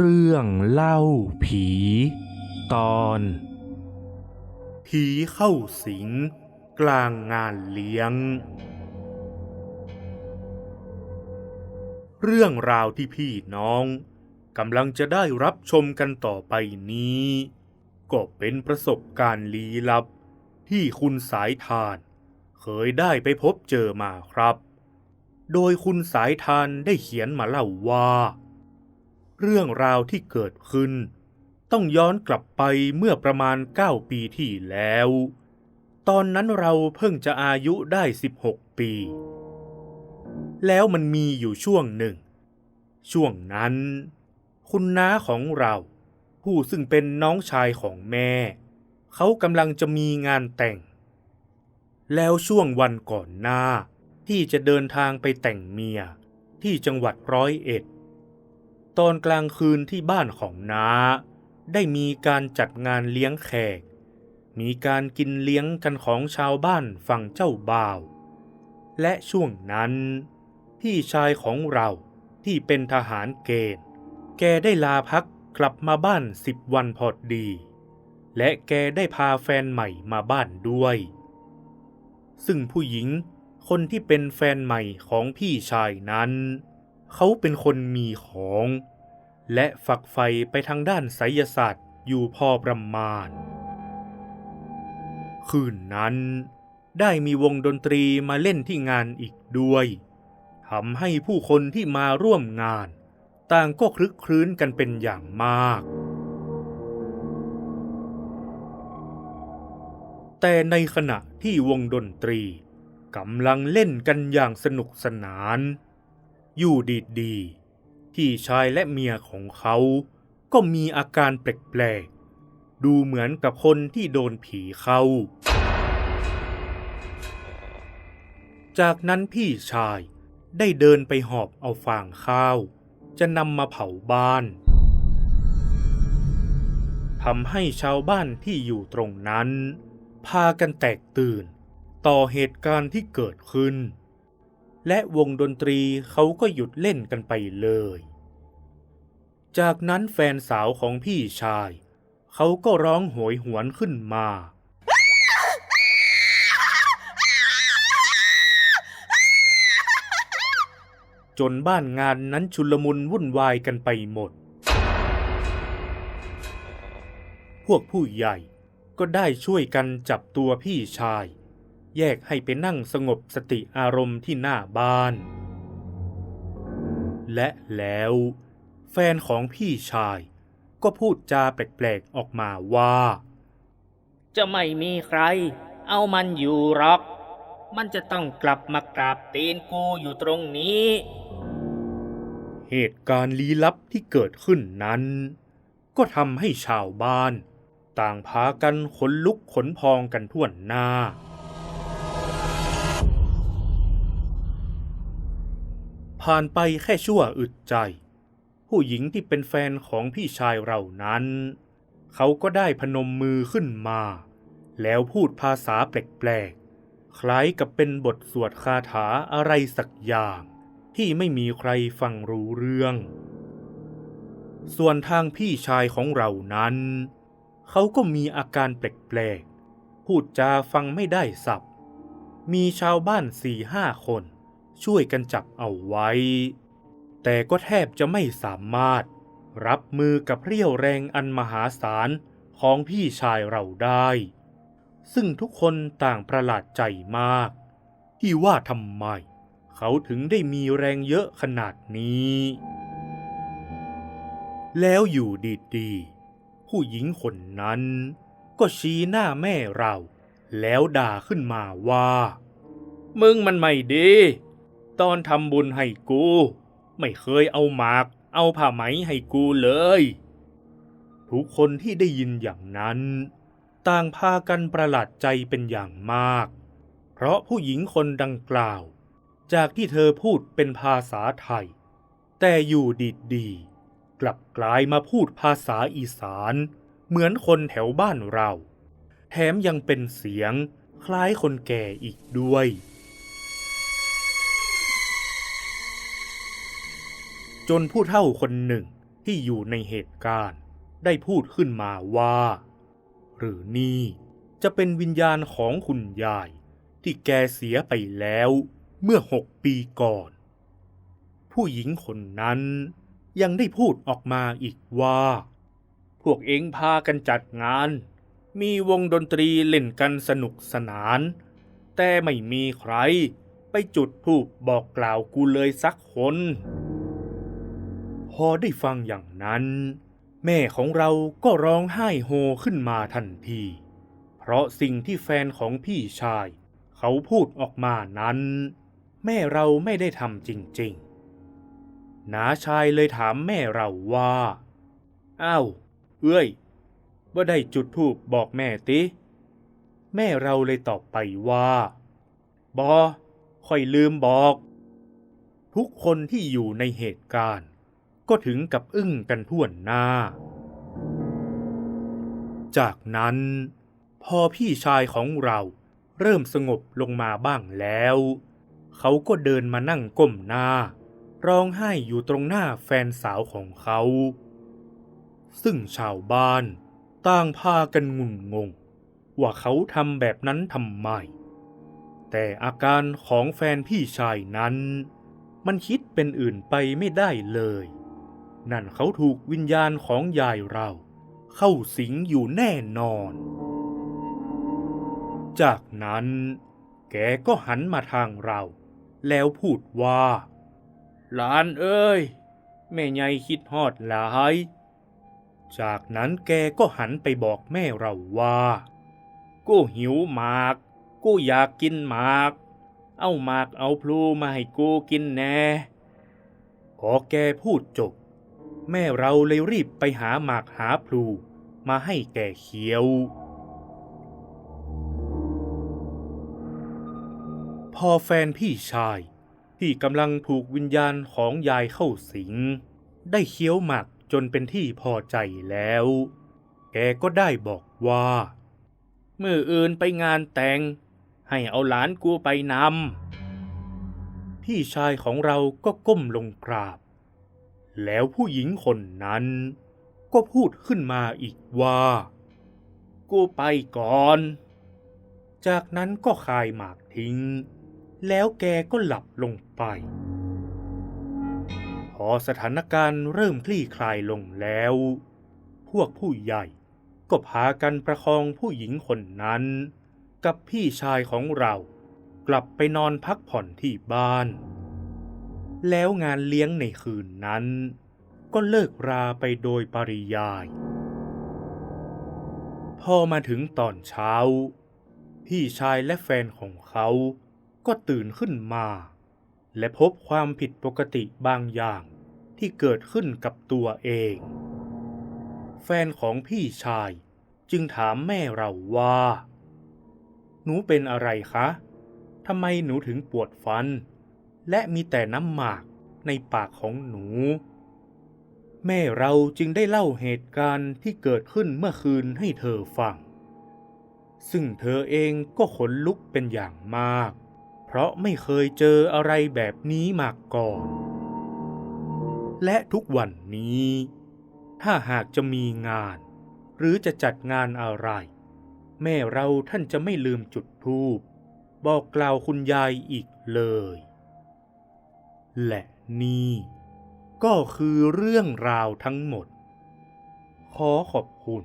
เรื่องเล่าผี ตอน ผีเข้าสิง กลางงานเลี้ยง เรื่องราวที่พี่น้องกำลังจะได้รับชมกันต่อไปนี้ ก็เป็นประสบการณ์ลี้ลับ ที่คุณสายทาน เคยได้ไปพบเจอมาครับ โดยคุณสายทานได้เขียนมาเล่าว่า เรื่องราวที่เกิดขึ้น ต้องย้อนกลับไปเมื่อประมาณ 9 ปีที่แล้ว ตอนนั้นเราเพิ่งจะอายุได้ 16 ปี แล้วมันมีอยู่ช่วงหนึ่ง ช่วงนั้น คุณน้าของเรา ผู้ซึ่งเป็นน้องชายของแม่ เขากำลังจะมีงานแต่ง แล้วช่วงวันก่อนหน้าที่จะเดินทางไปแต่งเมียที่จังหวัดร้อยเอ็ด ตอนกลางคืนที่บ้านของน้า ได้มีการจัดงานเลี้ยงแขก มีการกินเลี้ยงกันของชาวบ้านฝั่งเจ้าบ่าว และช่วงนั้น พี่ชายของเราที่เป็นทหารเกณฑ์ แกได้ลาพักกลับมาบ้านสิบวันพอดี และแกได้พาแฟนใหม่มาบ้านด้วย ซึ่งผู้หญิงคนที่เป็นแฟนใหม่ของพี่ชายนั้น เขาเป็นคนมีของ และฝักใฝ่ไปทางด้านไสยศาสตร์อยู่พอประมาณ คืนนั้นได้มีวงดนตรีมาเล่นที่งานอีกด้วยทำให้ผู้คนที่มาร่วมงาน ต่างก็คลึกครื้นกันเป็นอย่างมาก แต่ในขณะที่วงดนตรีกำลังเล่นกันอย่างสนุกสนาน อยู่ดีๆพี่ชายและเมียของเขาก็มีอาการแปลกๆ ดูเหมือนกับคนที่โดนผีเข้า จากนั้นพี่ชายได้เดินไปหอบเอาฟางข้าว จะนำมาเผาบ้านทำให้ชาวบ้านที่อยู่ตรงนั้น พากันแตกตื่น ต่อเหตุการณ์ที่เกิดขึ้น และวงดนตรีเขาก็หยุดเล่นกันไปเลย จากนั้นแฟนสาวของพี่ชาย เขาก็ร้องโหยหวนขึ้นมา จนบ้านงานนั้นชุลมุนวุ่นวายกันไปหมด พวกผู้ใหญ่ก็ได้ช่วยกันจับตัวพี่ชาย แยกให้ไปนั่งสงบสติอารมณ์ที่หน้าบ้าน และแล้ว แฟนของพี่ชาย ก็พูดจาแปลกๆออกมาว่า จะไม่มีใคร เอามันอยู่หรอก มันจะต้องกลับมากราบตีนกูอยู่ตรงนี้ เหตุการณ์ลี้ลับที่เกิดขึ้นนั้น ก็ทำให้ชาวบ้าน ต่างพากันขนลุกขนพองกันทั่วหน้า ผ่านไปแค่ชั่วอึดใจ ผู้หญิงที่เป็นแฟนของพี่ชายเรานั้น เขาก็ได้พนมมือขึ้นมา แล้วพูดภาษาแปลกๆ คล้ายกับเป็นบทสวดคาถาอะไรสักอย่างที่ไม่มีใครฟังรู้เรื่อง ส่วนทางพี่ชายของเรานั้น เขาก็มีอาการแปลกๆ พูดจาฟังไม่ได้สับ มีชาวบ้านสี่ห้าคน ช่วยกันจับเอาไว้ แต่ก็แทบจะไม่สามารถรับมือกับเรี่ยวแรงอันมหาศาลของพี่ชายเราได้ ซึ่งทุกคนต่างประหลาดใจมาก ที่ว่าทำไม เขาถึงได้มีแรงเยอะขนาดนี้ แล้วอยู่ดีๆ ผู้หญิงคนนั้น ก็ชี้หน้าแม่เรา แล้วด่าขึ้นมาว่า มึงมันไม่ดี ตอนทำบุญให้กู ไม่เคยเอาหมาก เอาผ้าไหมให้กูเลย ทุกคนที่ได้ยินอย่างนั้น ต่างพากันประหลาดใจเป็นอย่างมาก เพราะผู้หญิงคนดังกล่าว จากที่เธอพูดเป็นภาษาไทย แต่อยู่ดีๆกลับกลายมาพูดภาษาอีสาน เหมือนคนแถวบ้านเรา แถมยังเป็นเสียงคล้ายคนแก่อีกด้วย จนผู้เฒ่าคนหนึ่งที่อยู่ในเหตุการณ์ ได้พูดขึ้นมาว่า หรือนี่จะเป็นวิญญาณของคุณยาย ที่แกเสียไปแล้วเมื่อหกปีก่อน ผู้หญิงคนนั้นยังได้พูดออกมาอีกว่า พวกเองพากันจัดงาน มีวงดนตรีเล่นกันสนุกสนาน แต่ไม่มีใครไปจุดธูปบอกกล่าวกูเลยสักคน พอได้ฟังอย่างนั้น แม่ของเราก็ร้องไห้โฮขึ้นมาทันที เพราะสิ่งที่แฟนของพี่ชาย เขาพูดออกมานั้น แม่เราไม่ได้ทำจริงๆน้าชายเลยถามแม่เราว่าอ้าวเอ้ยว่าได้จุดธูปบอกแม่ติ แม่เราเลยตอบไปว่าบอค่อยลืมบอก ทุกคนที่อยู่ในเหตุการณ์ ก็ถึงกับอึ้งกันทั่วหน้า จากนั้น พอพี่ชายของเราเริ่มสงบลงมาบ้างแล้ว เขาก็เดินมานั่งก้มหน้า ร้องไห้อยู่ตรงหน้าแฟนสาวของเขา ซึ่งชาวบ้านต่างพากันงุนงง ว่าเขาทำแบบนั้นทำไม แต่อาการของแฟนพี่ชายนั้น มันคิดเป็นอื่นไปไม่ได้เลย นั่นเขาถูกวิญญาณของยายเรา เข้าสิงอยู่แน่นอน จากนั้น แกก็หันมาทางเรา แล้วพูดว่า หลานเอ้ย แม่ใหญ่คิดฮอดหลาย จากนั้นแกก็หันไปบอกแม่เราว่ากูหิวหมาก กูอยากกินหมาก เอาหมากเอาพลูมาให้กูกินแน่พอแกพูดจบ แม่เราเลยรีบไปหาหมากหาพลูมาให้แกเคี้ยว พอแฟนพี่ชาย ที่กำลังถูกวิญญาณของยายเข้าสิง ได้เคี้ยวหมากจนเป็นที่พอใจแล้ว แกก็ได้บอกว่าเมื่ออื่นไปงานแต่ง ให้เอาหลานกูไปนำพี่ชายของเราก็ก้มลงกราบ แล้วผู้หญิงคนนั้น ก็พูดขึ้นมาอีกว่า กูไปก่อน จากนั้นก็คายหมากทิ้ง แล้วแกก็หลับลงไป พอสถานการณ์เริ่มคลี่คลายลงแล้ว พวกผู้ใหญ่ก็พากันประคองผู้หญิงคนนั้น กับพี่ชายของเรากลับไปนอนพักผ่อนที่บ้าน แล้วงานเลี้ยงในคืนนั้น ก็เลิกราไปโดยปริยาย พอมาถึงตอนเช้า พี่ชายและแฟนของเขาก็ตื่นขึ้นมา และพบความผิดปกติบางอย่างที่เกิดขึ้นกับตัวเอง แฟนของพี่ชายจึงถามแม่เราว่า หนูเป็นอะไรคะ ทำไมหนูถึงปวดฟัน และมีแต่น้ำหมากในปากของหนู แม่เราจึงได้เล่าเหตุการณ์ที่เกิดขึ้นเมื่อคืนให้เธอฟัง ซึ่งเธอเองก็ขนลุกเป็นอย่างมาก เพราะไม่เคยเจออะไรแบบนี้มาก่อน และทุกวันนี้ ถ้าหากจะมีงาน หรือจะจัดงานอะไร แม่เราท่านจะไม่ลืมจุดธูปบอกกล่าวคุณยายอีกเลย และนี่ก็คือเรื่องราวทั้งหมด ขอขอบคุณ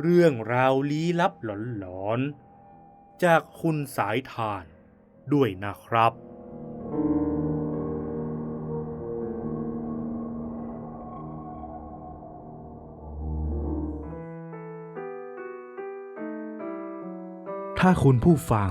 เรื่องราวลี้ลับหลอนๆ จากคุณสายทานด้วยนะครับ ถ้าคุณผู้ฟัง